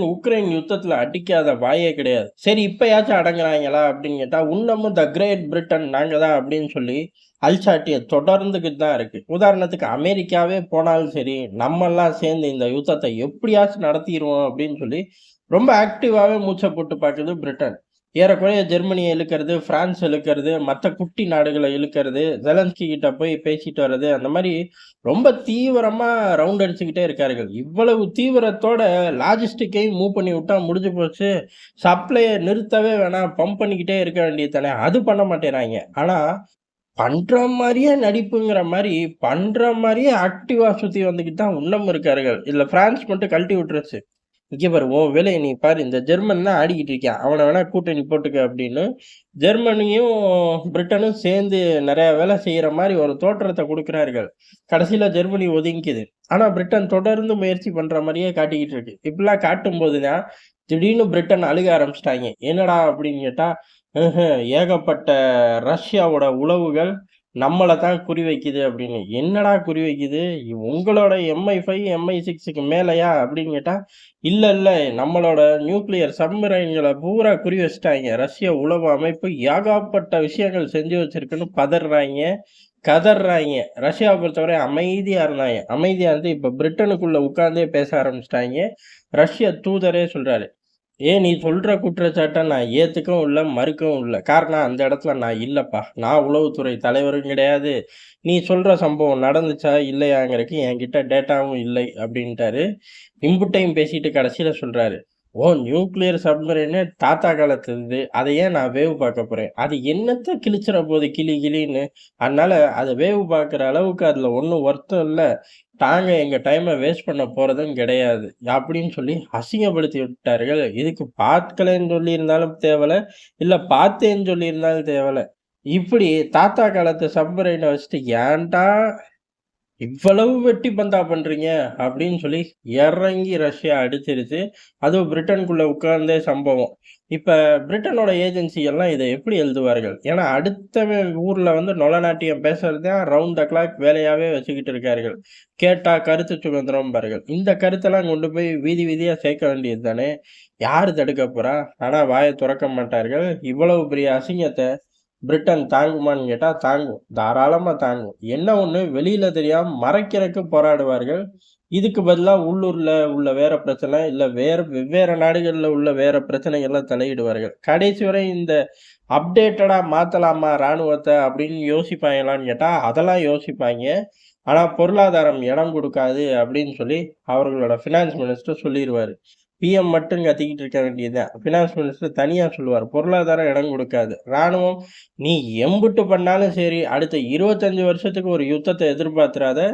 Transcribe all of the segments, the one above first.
Putin Ukraine யுத்தத்தில் அடிக்காத வாயே கிடையாது. சரி இப்பயாச்சும் அடங்குறாங்களா அப்படின்னு கேட்டால் இன்னமும் த கிரேட் பிரிட்டன் நாங்கள் தான் அப்படின்னு சொல்லி அல்சாட்டியை தொடர்ந்துக்கிட்டு தான் இருக்குது உதாரணத்துக்கு அமெரிக்காவே போனாலும் சரி நம்மெல்லாம் சேர்ந்து இந்த யுத்தத்தை எப்படியாச்சும் நடத்திடுவோம் அப்படின்னு சொல்லி ரொம்ப ஆக்டிவாகவே மூச்சை போட்டு பார்க்குது பிரிட்டன். ஏறக்குறைய ஜெர்மனியை இழுக்கிறது பிரான்ஸ் இழுக்கிறது மற்ற குட்டி நாடுகளை இழுக்கிறது ஜெலன்ஸ்கி கிட்ட போய் பேசிட்டு வர்றது அந்த மாதிரி ரொம்ப தீவிரமா ரவுண்ட் அடிச்சுக்கிட்டே இருக்கார்கள். இவ்வளவு தீவிரத்தோட லாஜிஸ்டிக்கையும் மூவ் பண்ணி விட்டா முடிஞ்சு போச்சு. சப்ளையை நிறுத்தவே வேணாம். பம்ப் பண்ணிக்கிட்டே இருக்க வேண்டியது தானே. அது பண்ண மாட்டேறாங்க. ஆனா பண்ற மாதிரியே நடிப்புங்கிற மாதிரி பண்ற மாதிரியே ஆக்டிவா சுத்தி வந்துக்கிட்டு தான் இன்னமும் இருக்கார்கள். இதுல பிரான்ஸ் மட்டும் கழட்டி விட்டுருச்சு. இங்கே பாரு உன் வேலையை நீ பாரு. இந்த ஜெர்மன் தான் ஆடிக்கிட்டு இருக்கான் அவனை வேணா கூட்டணி போட்டுக்க அப்படின்னு ஜெர்மனியும் பிரிட்டனும் சேர்ந்து நிறைய வேலை செய்யற மாதிரி ஒரு தோற்றத்தை கொடுக்கிறார்கள். கடைசியில ஜெர்மனி ஒதுங்கிக்குது. ஆனா பிரிட்டன் தொடர்ந்து முயற்சி பண்ற மாதிரியே காட்டிக்கிட்டு இருக்கு. இப்படிலாம் காட்டும் போதுதான் திடீர்னு பிரிட்டன் அழுக ஆரம்பிச்சிட்டாங்க. என்னடா அப்படின்னு கேட்டா ஏகப்பட்ட ரஷ்யாவோட உளவுகள் நம்மளை தான் குறி வைக்குது அப்படின்னு. என்னடா குறி வைக்குது? உங்களோட எம்ஐ ஃபைவ் எம்ஐ சிக்ஸுக்கு மேலையா அப்படின்னு கேட்டால் இல்லை இல்லை. நம்மளோட நியூக்ளியர் சப்மரைன்களை பூரா குறி வச்சுட்டாங்க. ரஷ்ய உளவு அமைப்பு ஏகப்பட்ட விஷயங்கள் செஞ்சு வச்சிருக்குன்னு பதறாங்க கதறாங்க. ரஷ்யாவை பொறுத்தவரை அமைதியாக இருந்தாங்க. அமைதியாக இருந்து இப்போ பிரிட்டனுக்குள்ளே உட்காந்தே பேச ஆரம்பிச்சிட்டாங்க. ரஷ்ய தூதரே சொல்கிறாரு ஏன் நீ சொல்கிற குற்றச்சாட்டை நான் ஏற்றுக்கவும் இல்லை மறுக்கவும் இல்லை. காரணம் அந்த இடத்துல நான் இல்லைப்பா. நான் உளவுத்துறை தலைவரும் கிடையாது. நீ சொல்கிற சம்பவம் நடந்துச்சா இல்லையாங்கிறதுக்கு என்கிட்ட டேட்டாவும் இல்லை அப்படின்ட்டாரு. இம்புட்டையும் பேசிட்டு கடைசியில் சொல்கிறாரு ஓ நியூக்ளியர் சப்மரின்னு தாத்தா காலத்துது அதை ஏன் நான் வேவு பார்க்க போகிறேன் அது என்னத்தை கிழிச்சிட போகுது கிளி கிளின்னு? அதனால அதை வேவு பார்க்குற அளவுக்கு அதில் ஒன்றும் ஒர்த்தம் இல்லை. தாங்க எங்க டைமை வேஸ்ட் பண்ண போகிறதும் கிடையாது. அப்படின்னு சொல்லி அசிங்கப்படுத்தி விட்டார்கள் இதுக்கு பார்க்கலன்னு சொல்லி இருந்தாலும் தேவலை இல்ல பார்த்தேன்னு சொல்லி இருந்தாலும் தேவலை. இப்படி தாத்தா காலத்து சப்மரைனை வச்சுட்டு ஏன்டா இவ்வளவு வெட்டி பந்தா பண்றீங்க அப்படின்னு சொல்லி இறங்கி ரஷ்யா அடிச்சிருச்சு. அதுவும் பிரிட்டனுக்குள்ள உட்கார்ந்தே சம்பவம். இப்ப பிரிட்டனோட ஏஜென்சி எல்லாம் இதை எப்படி எழுதுவார்கள்? ஏன்னா அடுத்த ஊர்ல வந்து நொலநாட்டியம் பேசுறது ரவுண்ட் த கிளாக் வேலையாவே வச்சுக்கிட்டு இருக்கார்கள். கேட்டா கருத்து சுதந்திரம் பாருங்கள். இந்த கருத்தெல்லாம் கொண்டு போய் வீதி வீதியா சேர்க்க வேண்டியது தானே யார் தடுக்க போறா? ஆனா வாயை துறக்க மாட்டார்கள். இவ்வளவு பெரிய அசிங்கத்தை பிரிட்டன் தாங்குமான்னு கேட்டால் தாங்கும். தாராளமாக தாங்கும். என்ன ஒன்று வெளியில் தெரியாமல் மறைக்கிறதுக்கு போராடுவார்கள். இதுக்கு பதிலாக உள்ளூரில் உள்ள வேற பிரச்சனை இல்லை வேறு வெவ்வேறு நாடுகளில் உள்ள வேற பிரச்சனைகள்லாம் தலையிடுவார்கள். கடைசி வரை இந்த அப்டேட்டடாக மாற்றலாமா ராணுவத்தை அப்படின்னு யோசிப்பாங்களான்னு கேட்டால் அதெல்லாம் யோசிப்பாங்க. ஆனால் பொருளாதாரம் இடம் கொடுக்காது அப்படின்னு சொல்லி அவர்களோட ஃபினான்ஸ் மினிஸ்டர் சொல்லிடுவார். பிஎம் மட்டும் கத்திக்கிட்டு இருக்க வேண்டியதுதான். ஃபினான்ஸ் மினிஸ்டர் தனியா சொல்லுவார். பொருளாதாரம் இடம் கொடுக்காது. ராணுவம் நீ எம்புட்டு பண்ணாலும் சரி அடுத்த இருபத்தஞ்சு வருஷத்துக்கு ஒரு யுத்தத்தை எதிர்பார்த்துறாத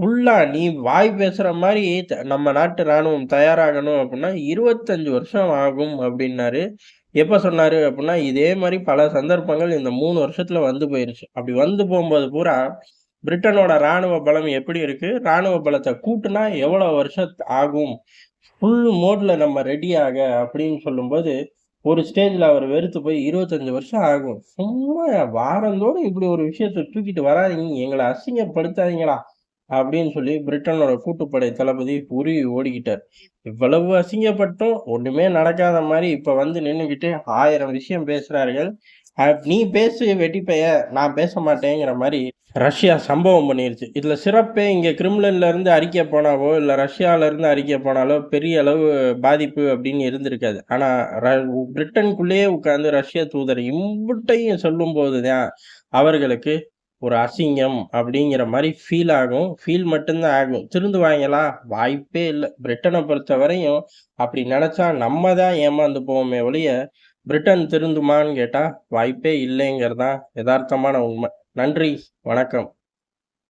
ஃபுல்லாக நீ வாய் பேசுற மாதிரி த- நம்ம நாட்டு ராணுவம் தயாராகணும் அப்படின்னா இருபத்தஞ்சு வருஷம் ஆகும் அப்படின்னாரு. எப்ப சொன்னாரு அப்படின்னா இதே மாதிரி பல சந்தர்ப்பங்கள் இந்த மூணு வருஷத்துல வந்து போயிருச்சு. அப்படி வந்து போகும்போது பூரா பிரிட்டனோட ராணுவ பலம் எப்படி இருக்கு? ராணுவ பலத்தை கூட்டுனா எவ்வளவு வருஷம் ஆகும்? ஃபுல் மோட்ல நம்ம ரெடி ஆக அப்படின்னு சொல்லும்போது ஒரு ஸ்டேஜ்ல அவர் வெறுத்து போய் இருபத்தஞ்சி வருஷம் ஆகும். சும்மா வாரந்தோடு இப்படி ஒரு விஷயத்தை தூக்கிட்டு வராதிங்க. எங்களை அசிங்கப்படுத்தாதீங்களா அப்படின்னு சொல்லி பிரிட்டனோட கூட்டுப்படை தளபதி உருவி ஓடிக்கிட்டார். இவ்வளவு அசிங்கப்பட்டும் ஒண்ணுமே நடக்காத மாதிரி இப்ப வந்து நின்றுக்கிட்டு ஆயிரம் விஷயம் பேசுகிறார்கள் நீ பேசு வெட்டிப்பைய நான் பேச மாட்டேங்கிற மாதிரி ரஷ்யா சம்பவம் பண்ணிருச்சு. இதில் சிறப்பே இங்கே கிரிம்லன்ல இருந்து அறிக்கை போனாவோ இல்லை ரஷ்யால இருந்து அறிக்கை போனாலோ பெரிய அளவு பாதிப்பு அப்படின்னு இருந்திருக்காது. ஆனால் பிரிட்டனுக்குள்ளேயே உட்காந்து ரஷ்ய தூதர் இம்புட்டையும் சொல்லும் போதுதான் அவர்களுக்கு ஒரு அசிங்கம் அப்படிங்கிற மாதிரி ஃபீல் ஆகும். ஃபீல் மட்டும்தான் ஆகும். திருந்து வாங்கலாம். வாய்ப்பே இல்லை. பிரிட்டனை பொறுத்த வரையும் அப்படி நினச்சா நம்ம தான் ஏமாந்து போவோமே ஒழிய பிரிட்டன் திருந்துமான்னு கேட்டால் வாய்ப்பே இல்லைங்கிறதான் யதார்த்தமான உண்மை. நன்றி வணக்கம்.